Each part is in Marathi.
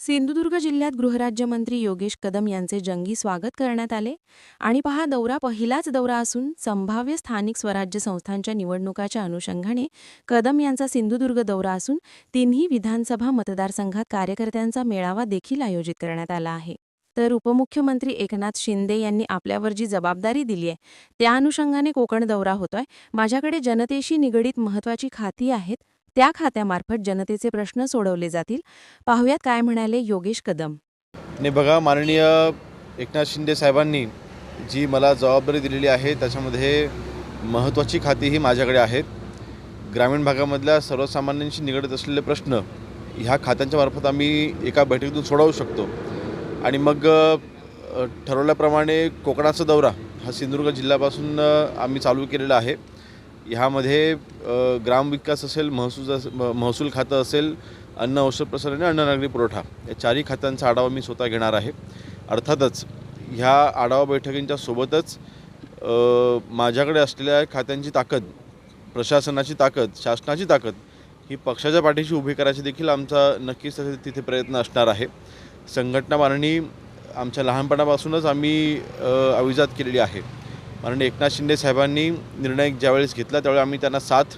सिंधुदुर्ग जिल्ह्यात गृहराज्यमंत्री योगेश कदम यांचे जंगी स्वागत करण्यात आले. आणि पहा दौरा पहिलाच दौरा असून संभाव्य स्थानिक स्वराज्य संस्थांच्या निवडणुकाच्या अनुषंगाने कदम यांचा सिंधुदुर्ग दौरा असून तिन्ही विधानसभा मतदारसंघात कार्यकर्त्यांचा मेळावा देखील आयोजित करण्यात आला आहे. तर उपमुख्यमंत्री एकनाथ शिंदे यांनी आपल्यावर जी जबाबदारी दिली आहे त्या अनुषंगाने कोकण दौरा होतोय. माझ्याकडे जनतेशी निगडीत महत्वाची खाती आहेत. त्या खात्यामार्फत जनतेचे प्रश्न सोडवले जातील. पाहुयात काय म्हणाले योगेश कदम. नाही बघा माननीय एकनाथ शिंदे साहेबांनी जी मला जबाबदारी दिलेली आहे त्याच्यामध्ये महत्त्वाची खाती ही माझ्याकडे आहेत. ग्रामीण भागामधल्या सर्वसामान्यांशी निगडत असलेले प्रश्न ह्या खात्यांच्या मार्फत आम्ही एका बैठकीतून सोडवू शकतो. आणि मग ठरवल्याप्रमाणे कोकणाचा दौरा हा सिंधुदुर्ग जिल्ह्यापासून आम्ही चालू केलेला आहे. ह्यामध्ये ग्रामविकास असेल महसूल अस- म- महसूल खातं असेल अन्न औषध प्रसारण आणि अन्न नागरी पुरवठा. या चारही खात्यांचा आढावा मी स्वतः घेणार आहे. अर्थातच ह्या आढावा बैठकींच्या सोबतच माझ्याकडे असलेल्या खात्यांची ताकद प्रशासनाची ताकद शासनाची ताकद ही पक्षाच्या पाठीशी उभी करायची देखील आमचा नक्कीच तिथे प्रयत्न असणार आहे. संघटना मानणी आमच्या लहानपणापासूनच आम्ही अविजात केलेली आहे. माननीय एकनाथ शिंदे साहेबांनी निर्णय ज्यावेळेस घेतला त्यावेळी आम्ही त्यांना साथ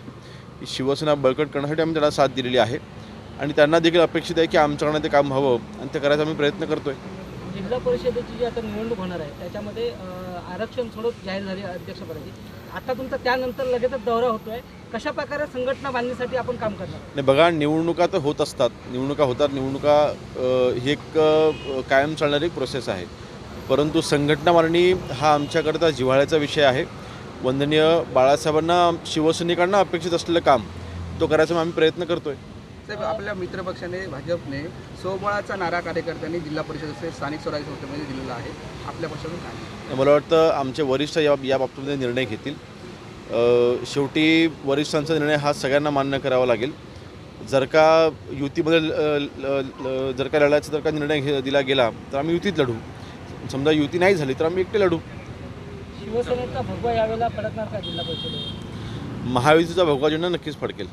शिवसेना बळकट करण्यासाठी आम्ही त्यांना साथ दिलेली आहे. आणि त्यांना देखील अपेक्षित आहे की आमच्याकडनं ते काम व्हावं आणि ते करायचा आम्ही प्रयत्न करतोय. जिल्हा परिषदेची जी आता निवडणूक होणार आहे त्याच्यामध्ये आरक्षण सोडत जाहीर झाली अध्यक्षपदाची. आता तुमचा त्यानंतर लगेचच दौरा होतोय. कशा प्रकारे संघटना बांधणीसाठी आपण काम करणार? नाही बघा निवडणुका तर होत असतात. निवडणुका होतात. निवडणुका ही एक कायम चालणारी एक प्रोसेस आहे. परंतु संघटना मारणी हा आमच्याकरता जिव्हाळ्याचा विषय आहे. वंदनीय बाळासाहेबांना शिवसैनिकांना अपेक्षित असलेलं काम तो करायचा आम्ही प्रयत्न करतोय. साहेब आपल्या मित्रपक्षाने भाजपने स्वबळाचा नारा कार्यकर्त्यांनी जिल्हा परिषद असेल स्थानिक स्वराज्य संस्थेमध्ये दिलेला आहे. आपल्या पक्षातून काय? मला वाटतं आमचे वरिष्ठ या या बाबतीमध्ये निर्णय घेतील. शेवटी वरिष्ठांचा निर्णय हा सगळ्यांना मान्य करावा लागेल. जर का युतीमध्ये जर का लढायचा जर का निर्णय घे दिला गेला तर आम्ही युतीत लढू. समजा युती नाही झाली तर आम्ही एकटे लढू. शिवसेनेचा भगवा यावेळेला फडकणार का जिल्हा परिषदेवर? महायुतीचा भगवा झेंडा नक्कीच फडकेल.